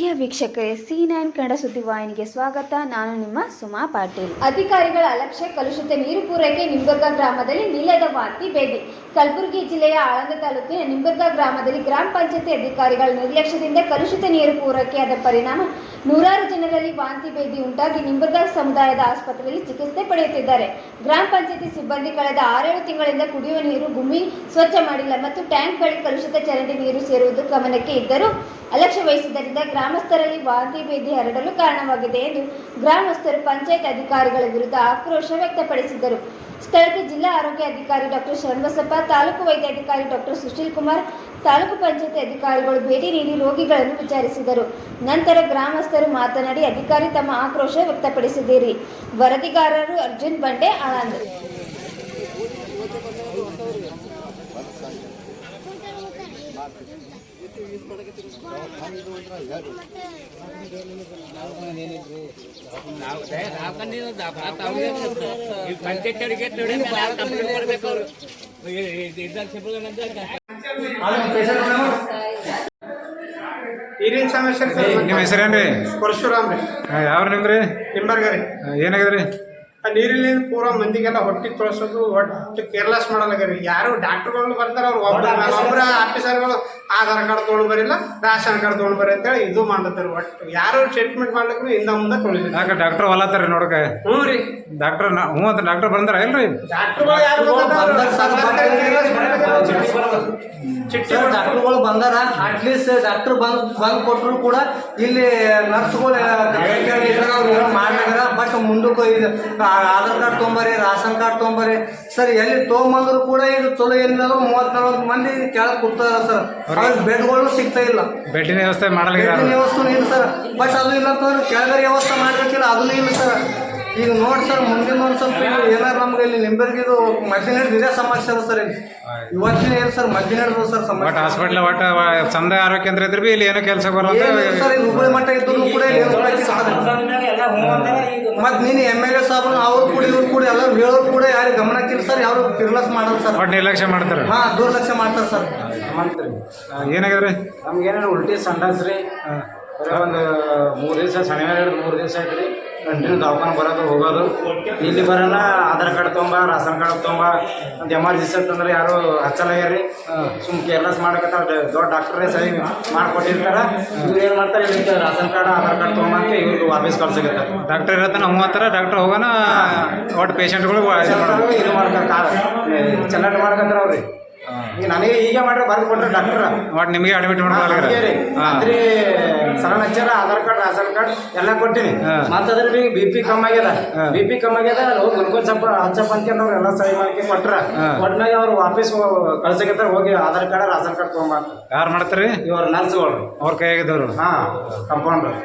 ಪ್ರಿಯ ವೀಕ್ಷಕರೇ C nine Kannada ಸುದ್ದಿವಾಹಿನಿಗೆ ಸ್ವಾಗತ. ನಾನು ನಿಮ್ಮ ಸುಮಾ ಪಾಟೀಲ್. ಅಧಿಕಾರಿಗಳ ಅಲಕ್ಷ್ಯ, ಕಲುಷಿತ ನೀರು ಪೂರೈಕೆ ನಿಂಬರ್ಗ ಗ್ರಾಮದಲ್ಲಿ ನಿಲ್ಲದ ವಾಂತಿ ಭೇದಿ. ಕಲಬುರಗಿ ಜಿಲ್ಲೆಯ ಆಳಂದ ತಾಲೂಕಿನ ನಿಂಬರ್ಗ ಗ್ರಾಮದಲ್ಲಿ ಗ್ರಾಮ ಪಂಚಾಯತಿ ಅಧಿಕಾರಿಗಳ ನಿರ್ಲಕ್ಷ್ಯದಿಂದ ಕಲುಷಿತ ನೀರು ಪೂರೈಕೆಯಾದ ಪರಿಣಾಮ ನೂರಾರು ಜನರಲ್ಲಿ ವಾಂತಿ ಭೇದಿ ಉಂಟಾಗಿ ನಿಂಬರ್ಗ ಸಮುದಾಯದ ಆಸ್ಪತ್ರೆಯಲ್ಲಿ ಚಿಕಿತ್ಸೆ ಪಡೆಯುತ್ತಿದ್ದಾರೆ. ಗ್ರಾಮ ಪಂಚಾಯತಿ ಸಿಬ್ಬಂದಿ ಕಳೆದ ಆರೇಳು ತಿಂಗಳಿಂದ ಕುಡಿಯುವ ನೀರು ಭೂಮಿ ಸ್ವಚ್ಛ ಮಾಡಿಲ್ಲ ಮತ್ತು ಟ್ಯಾಂಕ್ಗಳಿಗೆ ಕಲುಷಿತ ಚರಂಡಿ ನೀರು ಸೇರುವುದು ಗಮನಕ್ಕೆ ಇದ್ದರೂ ಅಲಕ್ಷ್ಯ ವಹಿಸಿದ್ದರಿಂದ ಗ್ರಾಮಸ್ಥರಲ್ಲಿ ವಾಂತಿ ಭೇದಿ ಹರಡಲು ಕಾರಣವಾಗಿದೆ ಎಂದು ಗ್ರಾಮಸ್ಥರು ಪಂಚಾಯತ್ ಅಧಿಕಾರಿಗಳ ವಿರುದ್ಧ ಆಕ್ರೋಶ ವ್ಯಕ್ತಪಡಿಸಿದರು ಸ್ಥಳಕ್ಕೆ ಜಿಲ್ಲಾ ಆರೋಗ್ಯ ಅಧಿಕಾರಿ ಡಾಕ್ಟರ್ ಶರಣಬಸಪ್ಪ, ತಾಲೂಕು ವೈದ್ಯಾಧಿಕಾರಿ ಡಾಕ್ಟರ್ ಸುಶೀಲ್ ಕುಮಾರ್, ತಾಲೂಕು ಪಂಚಾಯತ್ ಅಧಿಕಾರಿಗಳು ಭೇಟಿ ನೀಡಿ ರೋಗಿಗಳನ್ನು ವಿಚಾರಿಸಿದರು. ನಂತರ ಗ್ರಾಮಸ್ಥರು ಮಾತನಾಡಿ, ಅಧಿಕಾರಿ ತಮ್ಮ ಆಕ್ರೋಶ ವ್ಯಕ್ತಪಡಿಸಿದ್ದೀರಿ. ವರದಿಗಾರರು ಅರ್ಜುನ್ ಬಂಡೆ, ಆನಂದ್ ಪಂಚಾಯತ್ವರಿಗೆ ನೋಡಿ ನಾವು ಕಂಪ್ಲೇಂಟ್ ಮಾಡ್ಬೇಕು ಅವರು ಇದ್ರಲ್ಲಿ ಸಿಬ್ಬಂದಿ ಏನೇನ್ ಸಮಸ್ಯೆ ನಿಮ್ಮ ಹೆಸರೇನ್ರಿ? ಪರಶುರಾಮ್ ರೀ ನಿಮ್ರಿ ನಿಂಬರ್ಗ ರೀ ಏನಾಗದ್ರಿ? ಆ ನೀರಿನಿಂದ ಪೂರ ಮಂದಿಗೆಲ್ಲ ಹೊಟ್ಟಿ ತೊಳಸೋದು ಒಟ್ಟು ಕೇರ್ಲೆಸ್ ಮಾಡಲಾಗ್ಯಾರ ಯಾರು ಡಾಕ್ಟರ್ಗಳು ಬರ್ತಾರೆ ಅವ್ರು ಒಬ್ಬ ಒಬ್ಬರ ಆಫೀಸರ್ಗಳು ಆಧಾರ್ ಕಾರ್ಡ್ ತೊಗೊಂಡು ಬರಿಲ್ಲ ರೇಷನ್ ಕಾರ್ಡ್ ತೊಗೊಂಡು ಬರ್ರಿ ಅಂತೇಳಿ ಇದು ಮಾಡ್ತಾರೆ ಒಟ್ಟು ಯಾರು ಟ್ರೀಟ್ಮೆಂಟ್ ಮಾಡ್ಲಿಕ್ಕೂ ಇಂದ ಮುಂದೆ ತೊಳಿದ್ರು ಯಾಕೆ ಡಾಕ್ಟರ್ ಹೊಲತ್ತಾರ ನೋಡಕ. ಹ್ಞೂ ರೀ. ಡಾಕ್ಟರ್ ಹ್ಞೂ ಅಂತ ಡಾಕ್ಟರ್ ಬಂದಾರ ಇಲ್ರಿ ಡಾಕ್ಟರ್ಗಳು ಯಾರು ಚಿಟ್ಟಿ ಸರ್ ಡಾಕ್ಟರ್ಗಳು ಬಂದಾರ. ಅಟ್ಲೀಸ್ಟ್ ಡಾಕ್ಟರ್ ಬಂದ್ ಬಂದ್ ಕೊಟ್ಟರು ಕೂಡ ಇಲ್ಲಿ ನರ್ಸ್ಗಳು ಮಾಡ್ಯಾರ. ಬಟ್ ಮುಂದಕ್ಕೆ ಇದು ಆಧಾರ್ ಕಾರ್ಡ್ ತೊಗೊಂಬರಿ ರಾಷನ್ ಕಾರ್ಡ್ ತೊಗೊಂಬರಿ ಸರ್ ಎಲ್ಲಿ ತೊಗೊಂಬಂದ್ರು ಕೂಡ ಇದು ಚಲೋ ಏನಿಲ್ಲ ಮೂವತ್ತ್ ನಲ್ವತ್ತು ಮಂದಿ ಕೆಳಗೆ ಕೂತಾರ ಸರ್ ಅವ್ರಿಗೆ ಬೆಡ್ಗಳು ಸಿಗ್ತಾ ಇಲ್ಲ. ಬೆಡ್ಡಿನ ವ್ಯವಸ್ಥೆ ಮಾಡಲಿಲ್ಲ ಬೆಡ್ಡಿನ ವ್ಯವಸ್ಥೆ ಇಲ್ಲ ಸರ್ ಬಟ್ ಅದು ಇಲ್ಲ ಅಂತಂದ್ರೆ ಕೆಳಗಡೆ ವ್ಯವಸ್ಥೆ ಮಾಡ್ಬೇಕಿಲ್ಲ ಅದನ್ನೂ ಇಲ್ಲ ಸರ್ ಈಗ ನೋಡಿ ಸರ್ ಮುಂದಿನ ಒಂದು ಸ್ವಲ್ಪ ಏನಾರು ನಮ್ಗೆ ಇಲ್ಲಿ ನಿಂಬರ್ಗಿದು ಮದ್ದಿನ ಹಿಡಿದು ಇದೇ ಸಮಸ್ಯೆ ಅದ ಸರ್ ಇಲ್ಲಿ. ಇವತ್ತಿನ ಏನು ಸರ್ ಮದ್ದಿನ ಹಿಡಿದು ಸರ್ ಒಟ್ಟು ಸಮಸ್ಯೆ ಹಾಸ್ಪಿಟ್ಲ್ ಒಟ್ಟು ಚಂದ ಆರೋಗ್ಯ ಕೇಂದ್ರ ಇದ್ರೆ ಬಿ ಇಲ್ಲಿ ಏನೋ ಕೆಲಸ ಬರಲ್ಲ ಏನಿಲ್ಲ ಸರ್ ಇಲ್ಲಿ ಹುಬ್ಬಳ್ಳಿ ಮಟ್ಟ ಇದ್ರು ಕೂಡ ಇಲ್ಲಿ ಏನು ಮತ್ತೆ. ನೀನು ಎಂ ಎಲ್ ಎ ಸಾಬ್ರು ಅವ್ರು ಕೂಡ ಇವ್ರು ಕೂಡ ಎಲ್ಲರೂ ಹೇಳೋರು ಕೂಡ ಯಾರು ಗಮನಕ್ಕಿಲ್ಲ ಸರ್ ಯಾರು ಕಿರ್ಲಸ್ ಮಾಡಲ್ಲ ಸರ್. ಒಟ್ಟು ನಿರ್ಲಕ್ಷ್ಯ ಮಾಡ್ತಾರೆ. ಹಾ ದುರ್ಲಕ್ಷ್ಯ ಮಾಡ್ತಾರೆ ಸರ್. ಮಾಡ್ತಾರೆ ನಮ್ಗೇನಾದ್ರು ಉಲ್ಟಿ ಸಂಡಾಸ್ ರೀ. ಸಂಡಾಸ್ರಿ ಒಂದು ಮೂರು ದಿವಸ ಶನಿವಾರ ಹಿಡಿದು ಮೂರು ದಿವಸ ಆಯ್ತು ರೀ. ಕಂಟಿನ್ಯೂ ದವಾಖಾನೆ ಬರೋದು ಹೋಗೋದು. ಇಲ್ಲಿ ಬರೋಲ್ಲ ಆಧಾರ್ ಕಾರ್ಡ್ ತೊಗೊಂಬ ರಾಷನ್ ಕಾರ್ಡ್ ತೊಗೊಂಬ ಒಂದು ಎಮರ್ಜೆನ್ಸಿ ಅಂತಂದ್ರೆ ಯಾರು ಹಚ್ಚಲಾಗ್ಯಾರ ಸುಮ್ ಕೇರ್ಲೆಸ್ ಮಾಡಕತ್ತಾರ ದೊಡ್ಡ ಡಾಕ್ಟ್ರೇ ಸರಿ ಮಾಡ್ಕೊಟ್ಟಿರ್ತಾರ. ಇವ್ರು ಏನು ಮಾಡ್ತಾರೆ ಇಲ್ಲಿ ರಾಷನ್ ಕಾರ್ಡ್ ಆಧಾರ್ ಕಾರ್ಡ್ ತೊಗೊಂಬ ಅಂತ ಇವ್ರಿಗೆ ವಾಪಸ್ ಕಳ್ಸಕತ್ತಾರ ಡಾಕ್ಟರ್ ಇರತ್ತಾನ ನಾವು ಅಂತಾರ ಡಾಕ್ಟರ್ ಹೋಗೋಣ ಒಟ್ಟು ಪೇಷಂಟ್ಗಳು ಇದು ಮಾಡ್ತಾರೆ. ಚೆನ್ನಾಗಿ ಮಾಡ್ಕಂತಾರೆ ಅವ್ರಿ. ಈಗ ನನಗೆ ಹೀಗೆ ಮಾಡ್ರೆ ಬರ್ದು ಡಾಕ್ಟರ್. ಡಾಕ್ಟ್ರ ಒಟ್ಟು ನಿಮಗೆ ಅಡ್ಮಿಟ್ ಹಾಂ ಅಂದ್ರೆ ಸರಳ ಹಚ್ಚಾರ ಆಧಾರ್ ಕಾರ್ಡ್ ರೇಷನ್ ಕಾರ್ಡ್ ಎಲ್ಲ ಕೊಟ್ಟಿನಿ. ಮತ್ತದ್ರ ಮತ್ತೆ ಅದ್ರ ಬಿ ಬಿ ಪಿ ಕಮ್ಮಿ ಆಗ್ಯದ. ಬಿ ಪಿ ಕಮ್ಮಿ ಆಗ್ಯದ ಹೋಗಿ ಗ್ಲುಕೋಸ್ ಹಬ್ಬ ಹಚ್ಚಪ್ಪ ಅಂತ ಅವ್ರು ಎಲ್ಲ ಸಹಿ ಮಾಡ್ಕೆ ಕೊಟ್ರ. ಕೊಟ್ಟಾಗ ಅವ್ರು ವಾಪಸ್ ಕಳ್ಸಕತ್ತಾರ ಹೋಗಿ ಆಧಾರ್ ಕಾರ್ಡ್ ರೇಷನ್ ಕಾರ್ಡ್ ತೊಗೊಂಬ ಯಾರು ಮಾಡ್ತಾರೆ? ಇವ್ರ ನರ್ಸ್ಗಳು. ಅವ್ರ ಕೈಯಾಗಿದ್ದವ್ರು. ಹಾ ಕಂಪೌಂಡರ್